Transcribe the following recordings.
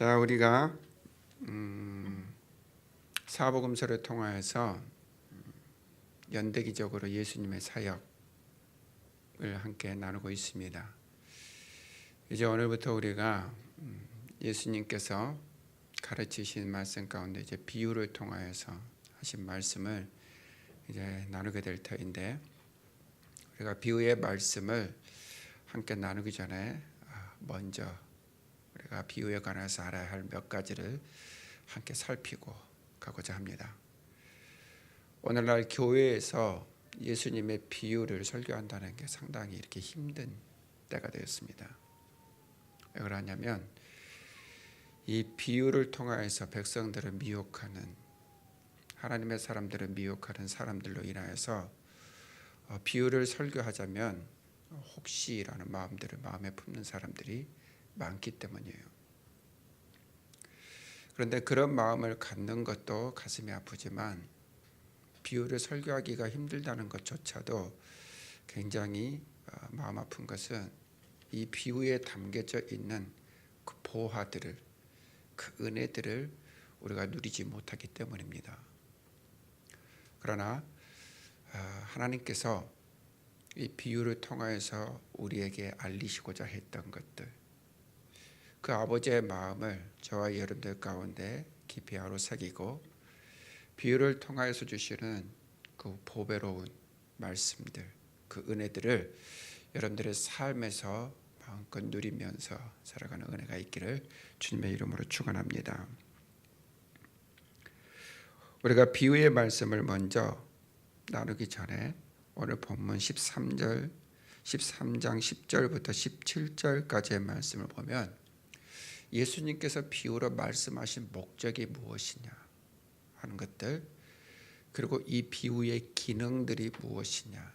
자, 우리가 음, 사복음서를 통하여서 음, 연대기적으로 예수님의 사역을 함께 나누고 있습니다. 이제 오늘부터 우리가 음, 예수님께서 가르치신 말씀 가운데 이제 비유를 통하여서 하신 말씀을 이제 나누게 될 터인데 우리가 비유의 말씀을 함께 나누기 전에 아, 먼저 우리가 비유에 관해서 알아야 할 몇 가지를 함께 살피고 가고자 합니다. 오늘날 교회에서 예수님의 비유를 설교한다는 게 상당히 이렇게 힘든 때가 되었습니다. 왜 그러냐면 이 비유를 통하여서 백성들을 미혹하는 하나님의 사람들을 미혹하는 사람들로 인하여서 어, 비유를 설교하자면 혹시라는 마음들을 마음에 품는 사람들이 많기 때문이에요. 그런데 그런 마음을 갖는 것도 가슴이 아프지만 비유를 설교하기가 힘들다는 것조차도 굉장히 어, 마음 아픈 것은 이 비유에 담겨져 있는 그 보화들을 그 은혜들을 우리가 누리지 못하기 때문입니다. 그러나 어, 하나님께서 이 비유를 통하여서 우리에게 알리시고자 했던 것들 그 아버지의 마음을 저와 여러분들 가운데 깊이 아로새기고 비유를 통하여서 주시는 그 보배로운 말씀들 그 은혜들을 여러분들의 삶에서 마음껏 누리면서 살아가는 은혜가 있기를 주님의 이름으로 축원합니다. 우리가 비유의 말씀을 먼저 나누기 전에 오늘 본문 13절 13장 10절부터 17절까지의 말씀을 보면 예수님께서 비유로 말씀하신 목적이 무엇이냐 하는 것들 그리고 이 비유의 기능들이 무엇이냐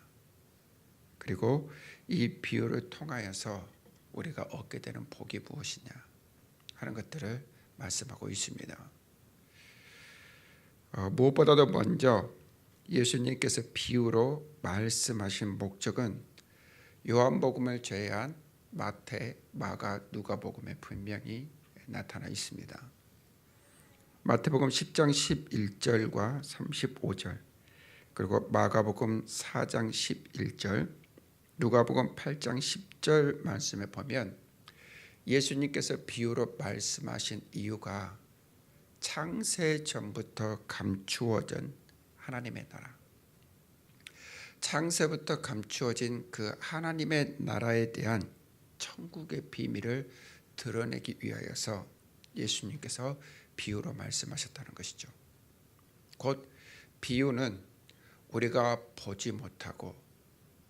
그리고 이 비유를 통하여서 우리가 얻게 되는 복이 무엇이냐 하는 것들을 말씀하고 있습니다. 어, 무엇보다도 먼저 예수님께서 비유로 말씀하신 목적은 요한복음을 제외한 마태, 마가, 누가복음에 분명히 나타나 있습니다. 마태복음 10장 11절과 35절 그리고 마가복음 4장 11절 누가복음 8장 10절 말씀에 보면 예수님께서 비유로 말씀하신 이유가 창세 전부터 감추어진 하나님의 나라 창세부터 감추어진 그 하나님의 나라에 대한 천국의 비밀을 드러내기 위하여서 예수님께서 비유로 말씀하셨다는 것이죠. 곧 비유는 우리가 보지 못하고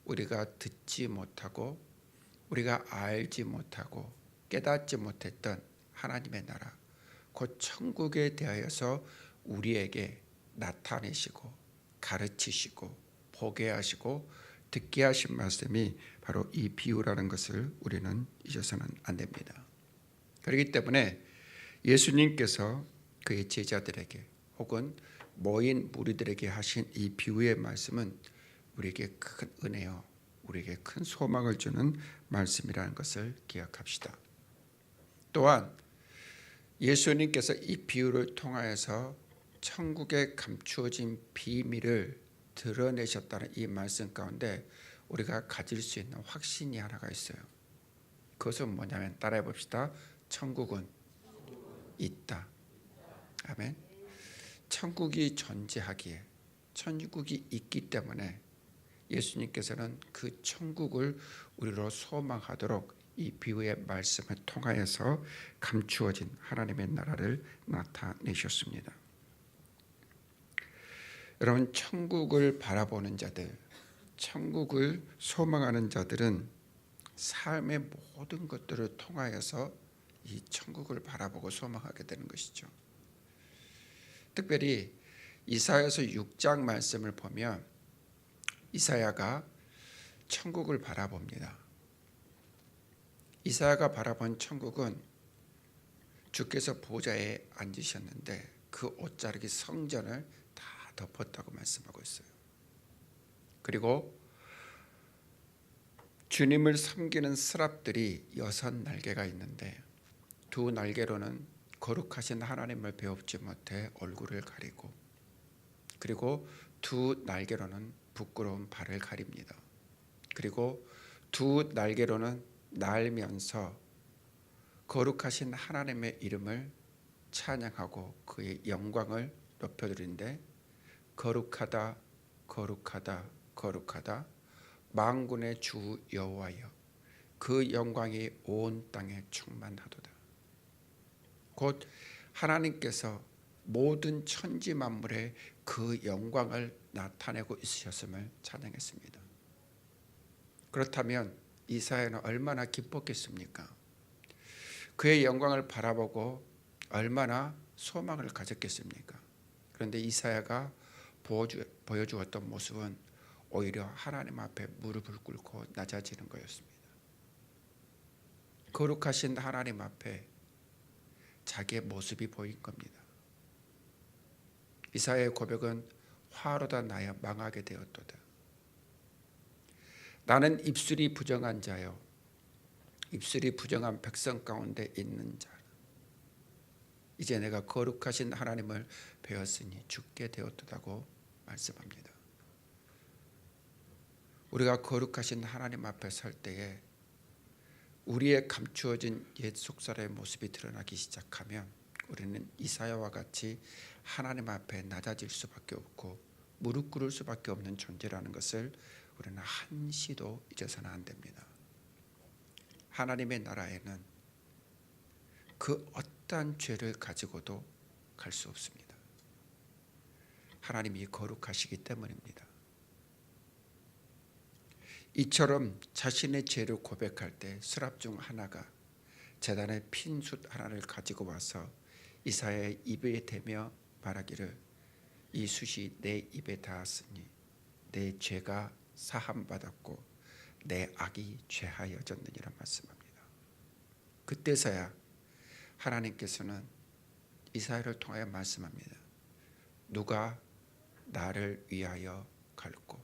우리가 듣지 못하고 우리가 알지 못하고 깨닫지 못했던 하나님의 나라 곧 천국에 대하여서 우리에게 나타내시고 가르치시고 보게 하시고 듣게 하신 말씀이 바로 이 비유라는 것을 우리는 잊어서는 안 됩니다. 그렇기 때문에 예수님께서 그의 제자들에게 혹은 모인 무리들에게 하신 이 비유의 말씀은 우리에게 큰 은혜요, 우리에게 큰 소망을 주는 말씀이라는 것을 기억합시다. 또한 예수님께서 이 비유를 통하여서 천국에 감추어진 비밀을 드러내셨다는 이 말씀 가운데 우리가 가질 수 있는 확신이 하나가 있어요. 그것은 뭐냐면 따라해 봅시다. 천국은 있다. 아멘. 천국이 존재하기에 천국이 있기 때문에 예수님께서는 그 천국을 우리로 소망하도록 이 비유의 말씀을 통하여서 감추어진 하나님의 나라를 나타내셨습니다. 여러분 천국을 바라보는 자들, 천국을 소망하는 자들은 삶의 모든 것들을 통하여서 이 천국을 바라보고 소망하게 되는 것이죠. 특별히 이사야서 6장 말씀을 보면 이사야가 천국을 바라봅니다. 이사야가 바라본 천국은 주께서 보좌에 앉으셨는데 그 옷자락이 성전을 다 덮었다고 말씀하고 있어요. 그리고 주님을 섬기는 스랍들이 여섯 날개가 있는데 두 날개로는 거룩하신 하나님을 배웁지 못해 얼굴을 가리고 그리고 두 날개로는 부끄러운 발을 가립니다. 그리고 두 날개로는 날면서 거룩하신 하나님의 이름을 찬양하고 그의 영광을 높여드린데 거룩하다 거룩하다 거룩하다 만군의 주 여호와여 그 영광이 온 땅에 충만하도다 곧 하나님께서 모든 천지 만물에 그 영광을 나타내고 있으셨음을 찬양했습니다. 그렇다면 이사야는 얼마나 기뻤겠습니까? 그의 영광을 바라보고 얼마나 소망을 가졌겠습니까? 그런데 이사야가 보여주, 보여주 었던 모습은 오히려 하나님 앞에 무릎을 꿇고 낮아지는 거였습니다. 거룩하신 하나님 앞에 자기의 모습이 보인 겁니다. 이사야의 고백은 화로다 나야 망하게 되었도다. 나는 입술이 부정한 자요 입술이 부정한 백성 가운데 있는 자. 이제 내가 거룩하신 하나님을 배웠으니 죽게 되었다고 말씀합니다. 우리가 거룩하신 하나님 앞에 설 때에 우리의 감추어진 옛 속살의 모습이 드러나기 시작하면 우리는 이사야와 같이 하나님 앞에 낮아질 수밖에 없고 무릎 꿇을 수밖에 없는 존재라는 것을 우리는 한시도 잊어서는 안 됩니다. 하나님의 나라에는 그 어떠한 죄를 가지고도 갈 수 없습니다. 하나님이 거룩하시기 때문입니다. 이처럼 자신의 죄를 고백할 때 수랍 중 하나가 재단의 핀숫 하나를 가지고 와서 이사야의 입에 대며 말하기를 이 숫이 내 입에 닿았으니 내 죄가 사함 받았고 내 악이 죄하여졌느니라 말씀합니다. 그때서야 하나님께서는 이사야를 통하여 말씀합니다. 누가 나를 위하여 갈고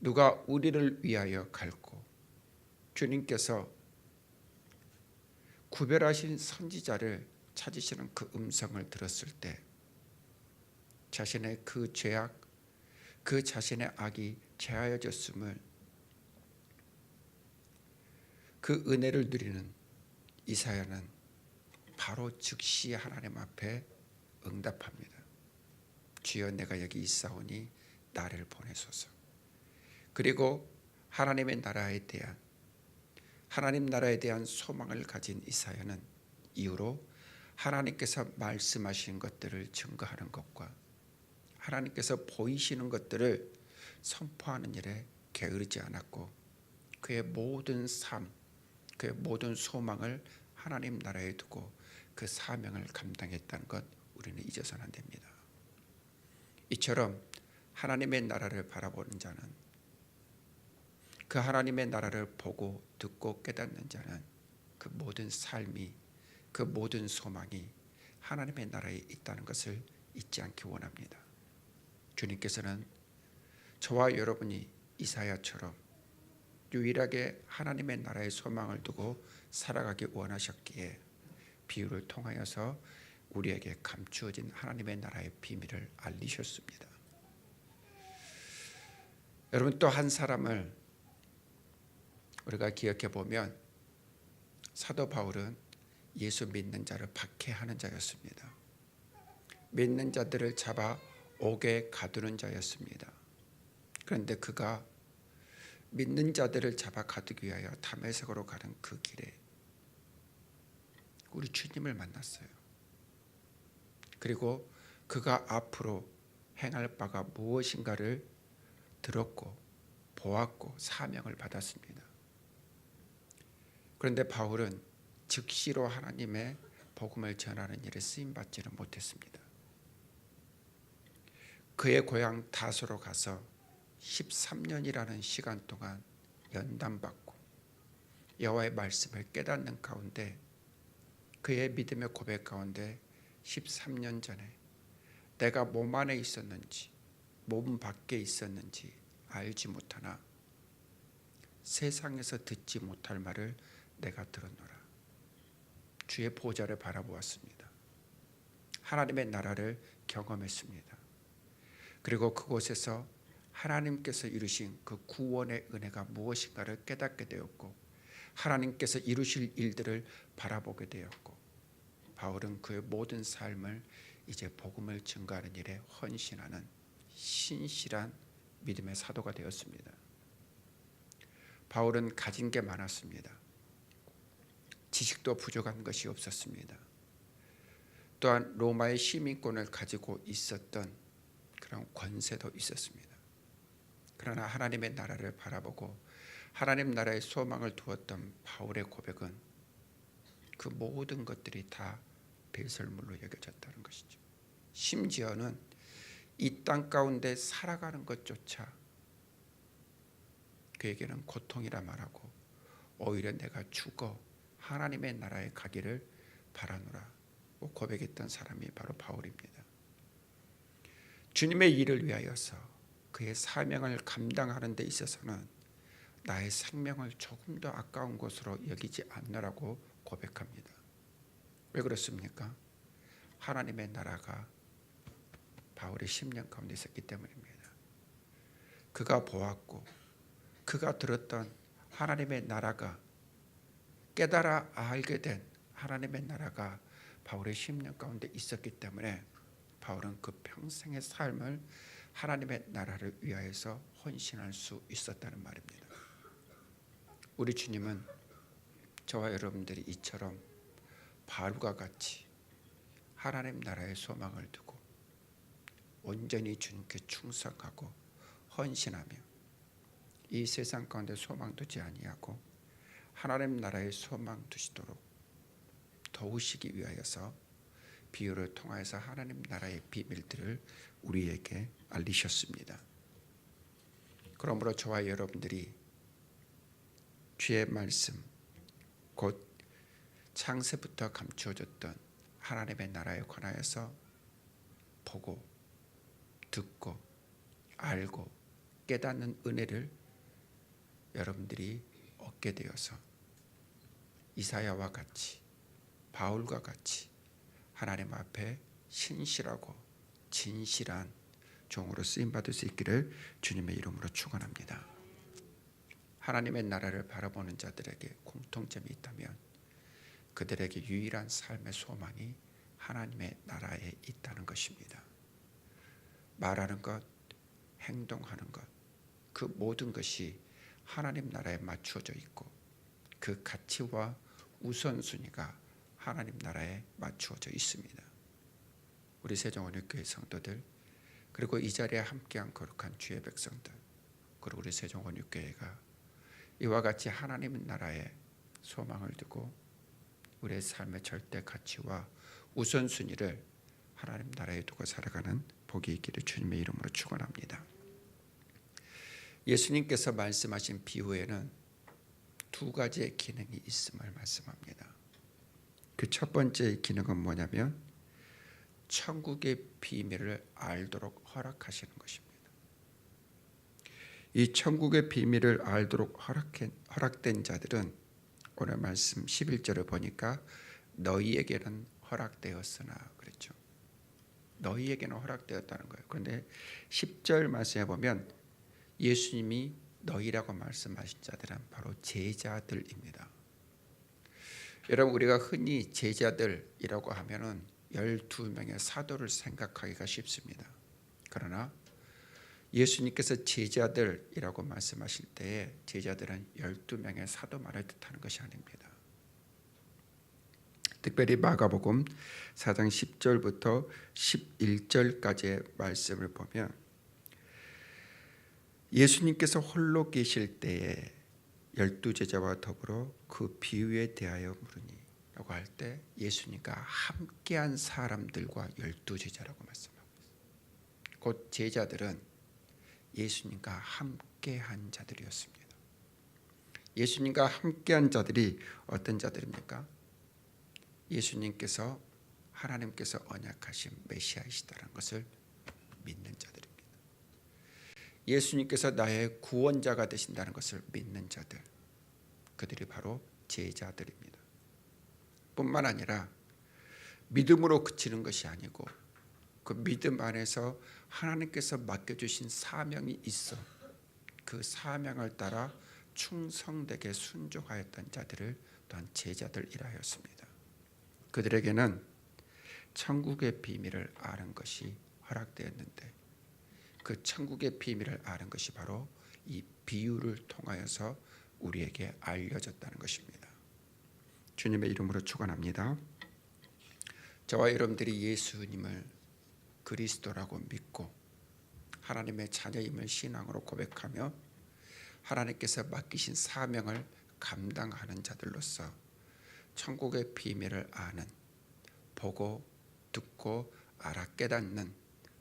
누가 우리를 위하여 갈고 주님께서 구별하신 선지자를 찾으시는 그 음성을 들었을 때 자신의 그 죄악 그 자신의 악이 제하여졌음을 그 은혜를 누리는 이사야는 바로 즉시 하나님 앞에 응답합니다. 주여 내가 여기 있사오니 나를 보내소서. 그리고 하나님의 나라에 대한 하나님 나라에 대한 소망을 가진 이사야는 이후로 하나님께서 말씀하신 것들을 증거하는 것과 하나님께서 보이시는 것들을 선포하는 일에 게으르지 않았고 그의 모든 삶, 그의 모든 소망을 하나님 나라에 두고 그 사명을 감당했다는 것 우리는 잊어서는 안 됩니다. 이처럼 하나님의 나라를 바라보는 자는 그 하나님의 나라를 보고 듣고 깨닫는 자는 그 모든 삶이 그 모든 소망이 하나님의 나라에 있다는 것을 잊지 않기 원합니다. 주님께서는 저와 여러분이 이사야처럼 유일하게 하나님의 나라의 소망을 두고 살아가기 원하셨기에 비유를 통하여서 우리에게 감추어진 하나님의 나라의 비밀을 알리셨습니다. 여러분 또 한 사람을 우리가 기억해 보면 사도 바울은 예수 믿는 자를 박해하는 자였습니다. 믿는 자들을 잡아 옥에 가두는 자였습니다. 그런데 그가 믿는 자들을 잡아 가두기 위하여 담에색으로 가는 그 길에 우리 주님을 만났어요. 그리고 그가 앞으로 행할 바가 무엇인가를 들었고 보았고 사명을 받았습니다. 그런데 바울은 즉시로 하나님의 복음을 전하는 일에 쓰임 받지는 못했습니다. 그의 고향 다소로 가서 13년이라는 시간 동안 연단받고 여호와의 말씀을 깨닫는 가운데 그의 믿음의 고백 가운데 13년 전에 내가 몸 안에 있었는지 몸 밖에 있었는지 알지 못하나 세상에서 듣지 못할 말을 내가 들었노라. 주의 보좌를 바라보았습니다. 하나님의 나라를 경험했습니다. 그리고 그곳에서 하나님께서 이루신 그 구원의 은혜가 무엇인가를 깨닫게 되었고 하나님께서 이루실 일들을 바라보게 되었고 바울은 그의 모든 삶을 이제 복음을 증거하는 일에 헌신하는 신실한 믿음의 사도가 되었습니다. 바울은 가진 게 많았습니다. 지식도 부족한 것이 없었습니다. 또한 로마의 시민권을 가지고 있었던 그런 권세도 있었습니다. 그러나 하나님의 나라를 바라보고 하나님 나라의 소망을 두었던 바울의 고백은 그 모든 것들이 다 배설물로 여겨졌다는 것이죠. 심지어는 이 땅 가운데 살아가는 것조차 그에게는 고통이라 말하고 오히려 내가 죽어 하나님의 나라에 가기를 바라노라 고백했던 사람이 바로 바울입니다. 주님의 일을 위하여서 그의 사명을 감당하는 데 있어서는 나의 생명을 조금 더 아까운 것으로 여기지 않느라고 고백합니다. 왜 그렇습니까? 하나님의 나라가 바울의 10년 가운데 있었기 때문입니다. 그가 보았고 그가 들었던 하나님의 나라가 깨달아 알게 된 하나님의 나라가 바울의 10년 가운데 있었기 때문에 바울은 그 평생의 삶을 하나님의 나라를 위하여서 헌신할 수 있었다는 말입니다. 우리 주님은 저와 여러분들이 이처럼 바울과 같이 하나님 나라의 소망을 두고 온전히 주님께 충성하고 헌신하며 이 세상 가운데 소망 두지 아니하고 하나님 나라의 소망 두시도록 도우시기 위하여서 비유를 통하여서 하나님 나라의 비밀들을 우리에게 알리셨습니다. 그러므로 저와 여러분들이 주의 말씀 곧 창세부터 감추어졌던 하나님의 나라에 관하여서 보고 듣고 알고 깨닫는 은혜를 여러분들이 얻게 되어서 이사야와 같이 바울과 같이 하나님 앞에 신실하고 진실한 종으로 쓰임 받을 수 있기를 주님의 이름으로 축원합니다. 하나님의 나라를 바라보는 자들에게 공통점이 있다면 그들에게 유일한 삶의 소망이 하나님의 나라에 있다는 것입니다. 말하는 것, 행동하는 것, 그 모든 것이 하나님 나라에 맞추어져 있고 그 가치와 우선순위가 하나님 나라에 맞추어져 있습니다. 우리 세종원유교회 성도들 그리고 이 자리에 함께한 거룩한 주의 백성들 그리고 우리 세종원유교회가 이와 같이 하나님 나라에 소망을 두고 우리의 삶의 절대 가치와 우선순위를 하나님 나라에 두고 살아가는 복이 있기를 주님의 이름으로 축원합니다. 예수님께서 말씀하신 비유에는 두 가지의 기능이 있음을 말씀합니다. 그 첫 번째 기능은 뭐냐면 천국의 비밀을 알도록 허락하시는 것입니다. 이 천국의 비밀을 알도록 허락된 자들은 오늘 말씀 11절을 보니까 너희에게는 허락되었으나 그랬죠. 너희에게는 허락되었다는 거예요. 그런데 10절 말씀해 보면 예수님이 너희라고 말씀하신 자들은 바로 제자들입니다. 여러분 우리가 흔히 제자들이라고 하면은 12명의 사도를 생각하기가 쉽습니다. 그러나 예수님께서 제자들이라고 말씀하실 때에 제자들은 12명의 사도만을 뜻하는 것이 아닙니다. 특별히 마가복음 4장 10절부터 11절까지의 말씀을 보면 예수님께서 홀로 계실 때에 열두 제자와 더불어 그 비유에 대하여 물으니 라고 할 때 예수님과 함께한 사람들과 열두 제자라고 말씀하고 있습니다. 곧 제자들은 예수님과 함께한 자들이었습니다. 예수님과 함께한 자들이 어떤 자들입니까? 예수님께서 하나님께서 언약하신 메시아이시다라는 것을 믿는 자들입니다. 예수님께서 나의 구원자가 되신다는 것을 믿는 자들, 그들이 바로 제자들입니다. 뿐만 아니라 믿음으로 그치는 것이 아니고 그 믿음 안에서 하나님께서 맡겨주신 사명이 있어 그 사명을 따라 충성되게 순종하였던 자들을 또한 제자들이라 하였습니다. 그들에게는 천국의 비밀을 아는 것이 허락되었는데 그 천국의 비밀을 아는 것이 바로 이 비유를 통하여서 우리에게 알려졌다는 것입니다. 주님의 이름으로 축원합니다. 저와 여러분들이 예수님을 그리스도라고 믿고 하나님의 자녀임을 신앙으로 고백하며 하나님께서 맡기신 사명을 감당하는 자들로서 천국의 비밀을 아는 보고 듣고 알아 깨닫는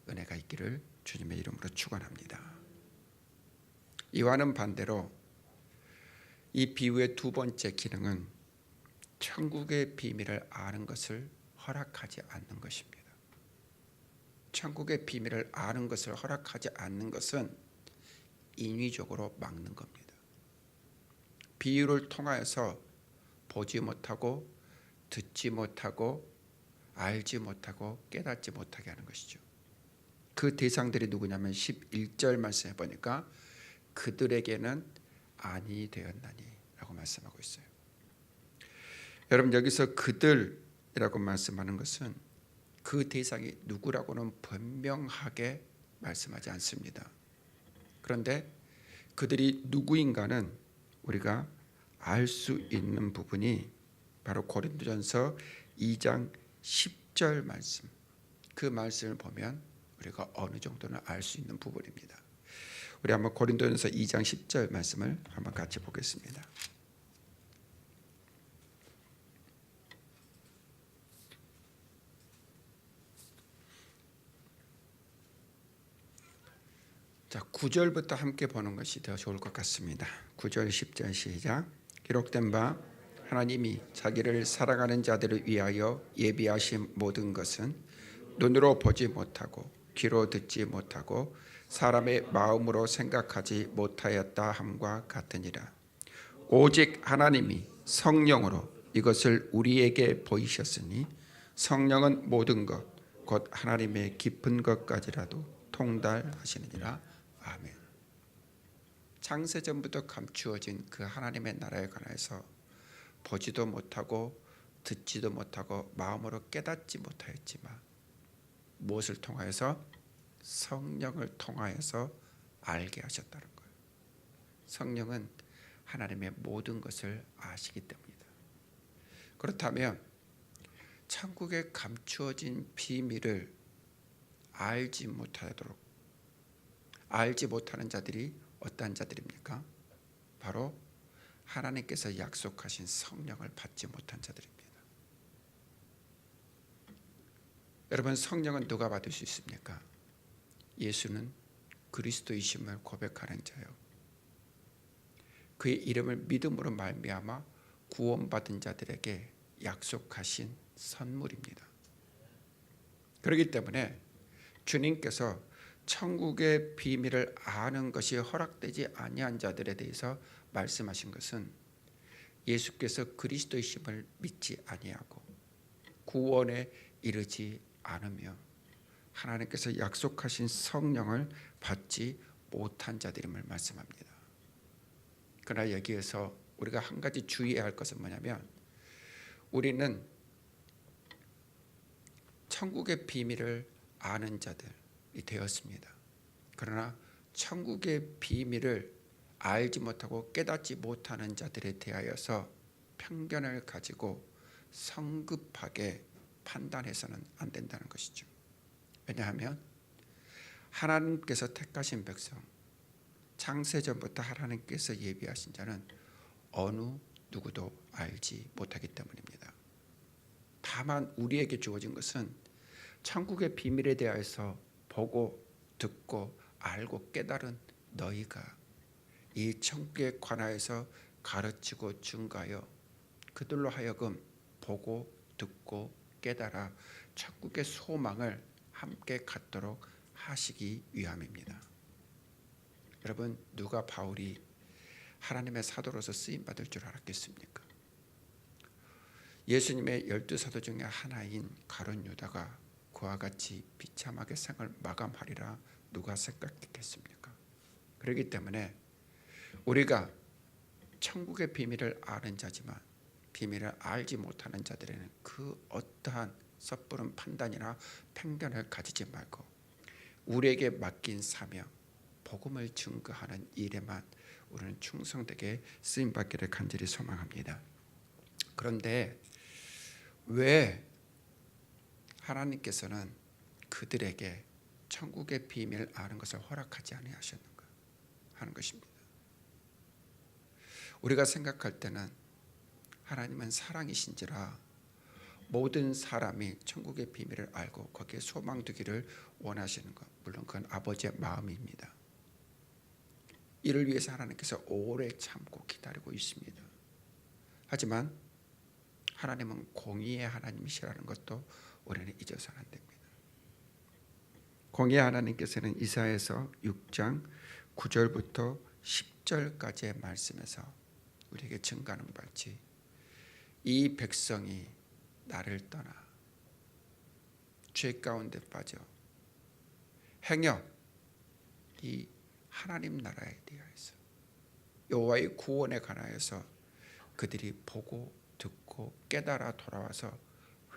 은혜가 있기를 주님의 이름으로 축원합니다. 이와는 반대로 이 비유의 두 번째 기능은 천국의 비밀을 아는 것을 허락하지 않는 것입니다. 천국의 비밀을 아는 것을 허락하지 않는 것은 인위적으로 막는 겁니다. 비유를 통하여서 보지 못하고 듣지 못하고 알지 못하고 깨닫지 못하게 하는 것이죠. 그 대상들이 누구냐면 11절 말씀해 보니까 그들에게는 아니 되었나니라고 말씀하고 있어요. 여러분 여기서 그들이라고 말씀하는 것은 그 대상이 누구라고는 분명하게 말씀하지 않습니다. 그런데 그들이 누구인가는 우리가 알 수 있는 부분이 바로 고린도전서 2장 10절 말씀. 그 말씀을 보면 우리가 어느 정도는 알 수 있는 부분입니다. 우리 한번 고린도전서 2장 10절 말씀을 한번 같이 보겠습니다. 자, 9절부터 함께 보는 것이 더 좋을 것 같습니다. 9절 10절 시작. 기록된 바 하나님이 자기를 사랑하는 자들을 위하여 예비하신 모든 것은 눈으로 보지 못하고 귀로 듣지 못하고 사람의 마음으로 생각하지 못하였다 함과 같으니라. 오직 하나님이 성령으로 이것을 우리에게 보이셨으니 성령은 모든 것, 곧 하나님의 깊은 것까지라도 통달하시느니라. 아멘. 창세 전부터 감추어진 그 하나님의 나라에 관해서 보지도 못하고 듣지도 못하고 마음으로 깨닫지 못하였지만 무엇을 통하여서 성령을 통하여서 알게 하셨다는 거예요. 성령은 하나님의 모든 것을 아시기 때문이다. 그렇다면 천국에 감추어진 비밀을 알지 못하도록 알지 못하는 자들이 어떠한 자들입니까? 바로 하나님께서 약속하신 성령을 받지 못한 자들입니다. 여러분 성령은 누가 받을 수 있습니까? 예수는 그리스도이심을 고백하는 자요. 그의 이름을 믿음으로 말미암아 구원받은 자들에게 약속하신 선물입니다. 그렇기 때문에 주님께서 천국의 비밀을 아는 것이 허락되지 아니한 자들에 대해서 말씀하신 것은 예수께서 그리스도이심을 믿지 아니하고 구원에 이르지 않으며 하나님께서 약속하신 성령을 받지 못한 자들임을 말씀합니다. 그러나 여기에서 우리가 한 가지 주의해야 할 것은 뭐냐면 우리는 천국의 비밀을 아는 자들이 되었습니다. 그러나 천국의 비밀을 알지 못하고 깨닫지 못하는 자들에 대하여서 편견을 가지고 성급하게 판단해서는 안 된다는 것이죠. 왜냐하면 하나님께서 택하신 백성 창세 전부터 하나님께서 예비하신 자는 어느 누구도 알지 못하기 때문입니다. 다만 우리에게 주어진 것은 천국의 비밀에 대해서 보고 듣고 알고 깨달은 너희가 이 천국에 관하여서 가르치고 증가하여 그들로 하여금 보고 듣고 깨달아 천국의 소망을 함께 갖도록 하시기 위함입니다. 여러분 누가 바울이 하나님의 사도로서 쓰임 받을 줄 알았겠습니까? 예수님의 열두 사도 중에 하나인 가론 유다가 그와 같이 비참하게 생을 마감하리라 누가 생각했겠습니까? 그렇기 때문에 우리가 천국의 비밀을 아는 자지만 비밀을 알지 못하는 자들에는 그 어떠한 섣부른 판단이나 편견을 가지지 말고 우리에게 맡긴 사명, 복음을 증거하는 일에만 우리는 충성되게 쓰임 받기를 간절히 소망합니다. 그런데 왜 하나님께서는 그들에게 천국의 비밀을 아는 것을 허락하지 아니하셨는가 하는 것입니다. 우리가 생각할 때는 하나님은 사랑이신지라 모든 사람이 천국의 비밀을 알고 거기에 소망 두기를 원하시는 것 물론 그건 아버지의 마음입니다. 이를 위해서 하나님께서 오래 참고 기다리고 있습니다. 하지만 하나님은 공의의 하나님이시라는 것도 우리는 잊어서는 안 됩니다. 공의의 하나님께서는 이사에서 6장 9절부터 10절까지의 말씀에서 우리에게 증가하는 바지 이 백성이 나를 떠나 죄 가운데 빠져 행여 이 하나님 나라에 대하여서 여호와의 구원에 관하여서 그들이 보고 듣고 깨달아 돌아와서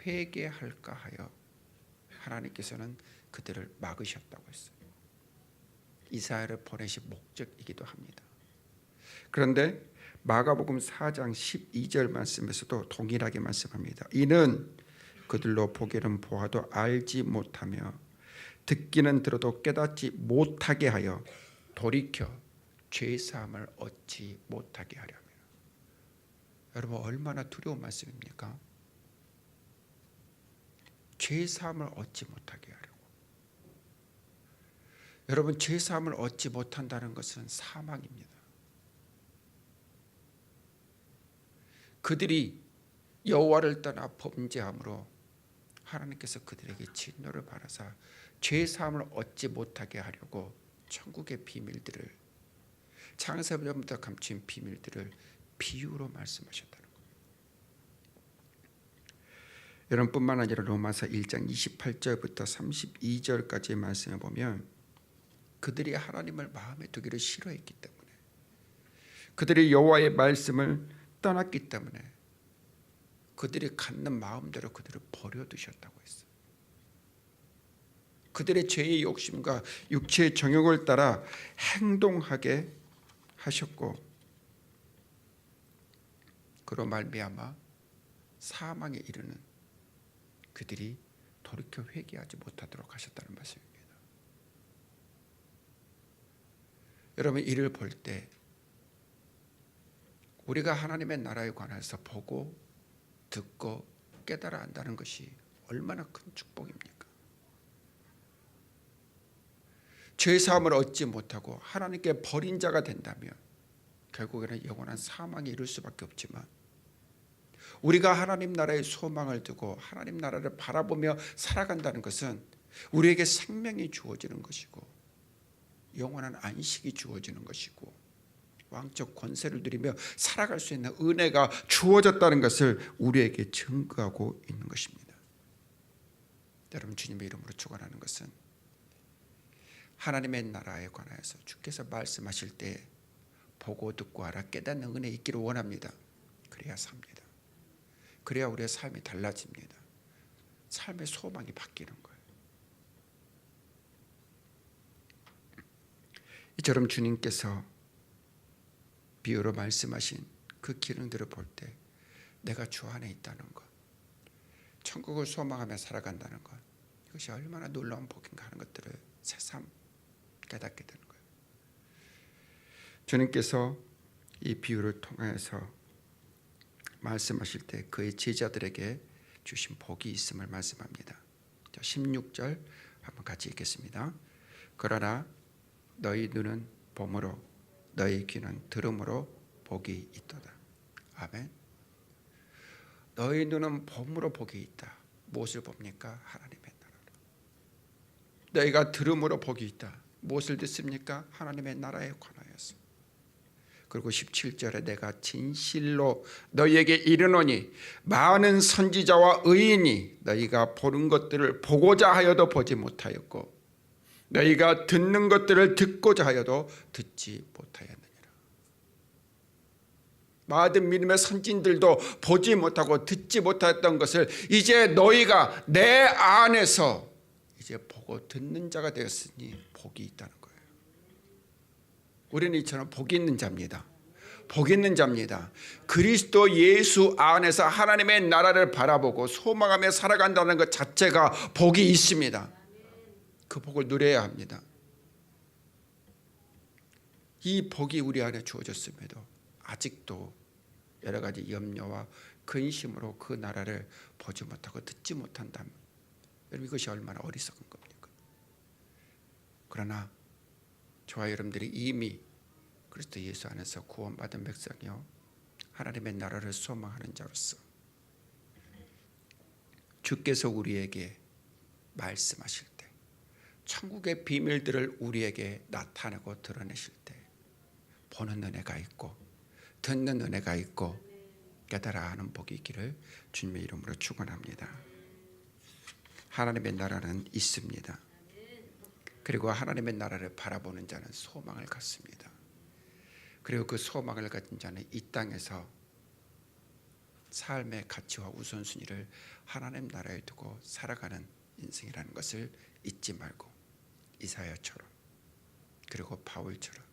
회개할까 하여 하나님께서는 그들을 막으셨다고 했어요. 이사야를 보내신 목적이기도 합니다. 그런데 마가복음 4장 12절 말씀에서도 동일하게 말씀합니다. 이는 그들로 보기는 보아도 알지 못하며 듣기는 들어도 깨닫지 못하게 하여 돌이켜 죄 사함을 얻지 못하게 하려며 여러분 얼마나 두려운 말씀입니까? 죄 사함을 얻지 못하게 하려고 여러분 죄 사함을 얻지 못한다는 것은 사망입니다. 그들이 여호와를 떠나 범죄함으로 하나님께서 그들에게 진노를 받아서 죄 사함을 얻지 못하게 하려고 천국의 비밀들을 창세부터 감춘 비밀들을 비유로 말씀하셨다는 겁니다. 여러분뿐만 아니라 로마서 1장 28절부터 32절까지의 말씀을 보면 그들이 하나님을 마음에 두기를 싫어했기 때문에 그들이 여호와의 말씀을 떠났기 때문에 그들이 갖는 마음대로 그들을 버려두셨다고 했어요. 그들의 죄의 욕심과 육체의 정욕을 따라 행동하게 하셨고 그로 말미암아 사망에 이르는 그들이 돌이켜 회개하지 못하도록 하셨다는 말씀입니다. 여러분 이를 볼 때 우리가 하나님의 나라에 관해서 보고 듣고 깨달아 안다는 것이 얼마나 큰 축복입니까? 죄 사함을 얻지 못하고 하나님께 버린 자가 된다면 결국에는 영원한 사망에 이를 수밖에 없지만 우리가 하나님 나라의 소망을 두고 하나님 나라를 바라보며 살아간다는 것은 우리에게 생명이 주어지는 것이고 영원한 안식이 주어지는 것이고 왕적 권세를 누리며 살아갈 수 있는 은혜가 주어졌다는 것을 우리에게 증거하고 있는 것입니다. 여러분 주님의 이름으로 축원하는 것은 하나님의 나라에 관하여서 주께서 말씀하실 때 보고 듣고 알아 깨닫는 은혜 있기를 원합니다. 그래야 삽니다. 그래야 우리의 삶이 달라집니다. 삶의 소망이 바뀌는 거예요. 이처럼 주님께서 비유로 말씀하신 그 기능들을 볼 때 내가 주 안에 있다는 것, 천국을 소망하며 살아간다는 것, 이것이 얼마나 놀라운 복인가 하는 것들을 새삼 깨닫게 되는 거예요. 주님께서 이 비유를 통해서 말씀하실 때 그의 제자들에게 주신 복이 있음을 말씀합니다. 16절 한번 같이 읽겠습니다. 그러나 너희 눈은 봄으로 너희 귀는 들음으로 복이 있도다. 아멘. 너희 눈은 봄으로 복이 있다. 무엇을 봅니까? 하나님의 나라를. 너희가 들음으로 복이 있다. 무엇을 듣습니까? 하나님의 나라에 관하여서. 그리고 17절에 내가 진실로 너희에게 이르노니 많은 선지자와 의인이 너희가 보는 것들을 보고자 하여도 보지 못하였고 너희가 듣는 것들을 듣고자 하여도 듣지 못하였느니라. 많은 믿음의 선진들도 보지 못하고 듣지 못했던 것을 이제 너희가 내 안에서 이제 보고 듣는 자가 되었으니 복이 있다는. 우리는 이처럼 복이 있는 자입니다. 복 있는 자입니다. 그리스도 예수 안에서 하나님의 나라를 바라보고 소망하며 살아간다는 것 자체가 복이 있습니다. 그 복을 누려야 합니다. 이 복이 우리 안에 주어졌음에도 아직도 여러 가지 염려와 근심으로 그 나라를 보지 못하고 듣지 못한다면 여러분 이것이 얼마나 어리석은 겁니까? 그러나 저와 여러분들이 이미 그리스도 예수 안에서 구원받은 백성이요 하나님의 나라를 소망하는 자로서 주께서 우리에게 말씀하실 때 천국의 비밀들을 우리에게 나타내고 드러내실 때 보는 은혜가 있고 듣는 은혜가 있고 깨달아 하는 복이 있기를 주님의 이름으로 축원합니다. 하나님의 나라는 있습니다. 그리고 하나님의 나라를 바라보는 자는 소망을 갖습니다. 그리고 그 소망을 가진 자는 이 땅에서 삶의 가치와 우선순위를 하나님 나라에 두고 살아가는 인생이라는 것을 잊지 말고 이사야처럼 그리고 바울처럼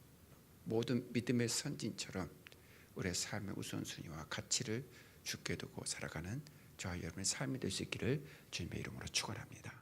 모든 믿음의 선진처럼 우리의 삶의 우선순위와 가치를 죽게 두고 살아가는 저와 여러분의 삶이 될 수 있기를 주님의 이름으로 축원합니다.